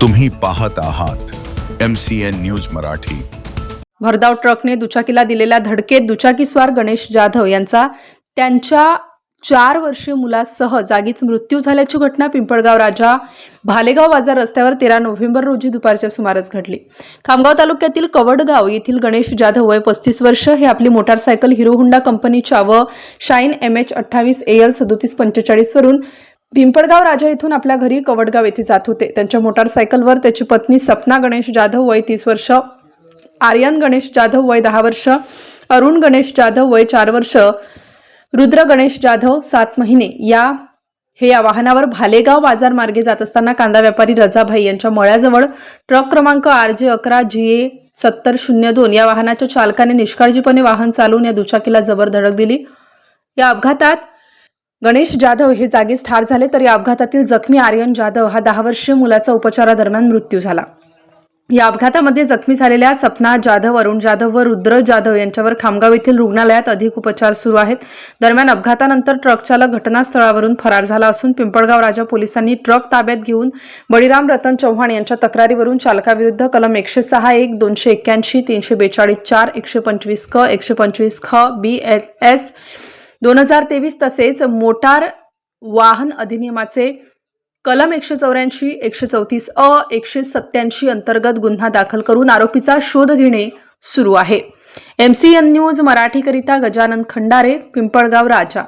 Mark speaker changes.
Speaker 1: तुम्ही पाहत आहात M C N news Marathi.
Speaker 2: भरधाव ट्रकने दुचाकीला दिलेल्या धडकेत दुचाकीस्वार गणेश जाधव यांचा त्यांच्या चार वर्षीय मुलासह जागीच मृत्यू झाल्याची घटना पिंपळगाव राजा भालेगाव बाजार रस्त्यावर तेरा नोव्हेंबर रोजी दुपारच्या सुमारास घडली. खामगाव तालुक्यातील कवडगाव येथील गणेश जाधव वय पस्तीस वर्ष हे आपली मोटारसायकल हिरोहुंडा कंपनीच्या व शाईन एम एच अठ्ठावीस ए एल सदोतीस पंचेचाळीस वरून पिंपळगाव राजा इथून आपल्या घरी कवडगाव येथे जात होते. त्यांच्या मोटारसायकलवर त्याची पत्नी सपना गणेश जाधव वय तीस वर्ष आर्यन गणेश जाधव वय दहा वर्ष अरुण गणेश जाधव वय चार वर्ष रुद्र गणेश जाधव सात महिने. या हे या वाहनावर भालेगाव बाजार मार्गे जात असताना कांदा व्यापारी रजाभाई यांच्या मळ्याजवळ ट्रक क्रमांक आर जे अकरा जी ए सत्तर शून्य दोन या वाहनाच्या चालकाने निष्काळजीपणे वाहन चालवून या दुचाकीला जबर धडक दिली. या अपघातात गणेश जाधव हे जागीच ठार झाले तर या अपघातातील जखमी आर्यन जाधव हा दहा वर्षीय मुलाचा उपचारादरम्यान मृत्यू झाला. या अपघातामध्ये जखमी झालेल्या सपना जाधव अरुण जाधव व रुद्र जाधव यांच्यावर खामगाव येथील रुग्णालयात अधिक उपचार सुरू आहेत. दरम्यान अपघातानंतर ट्रक चालक घटनास्थळावरून फरार झाला असून पिंपळगाव राजा पोलिसांनी ट्रक ताब्यात घेऊन बळीराम रतन चव्हाण यांच्या तक्रारीवरून चालकाविरुद्ध कलम एकशे सहा एक दोनशे एक्क्याऐंशी तीनशे बेचाळीस चार एकशे पंचवीस क एकशे पंचवीस ख बी एस एस दोन हजार तेवीस तसेच मोटार वाहन अधिनियमाचे कलम एकशे चौऱ्याऐंशी एकशे चौतीस अ एकशे सत्याऐंशी अंतर्गत गुन्हा दाखल करून आरोपीचा शोध घेणे सुरू आहे. एम सी एन न्यूज मराठीकरिता गजानन खंडारे पिंपळगाव राजा.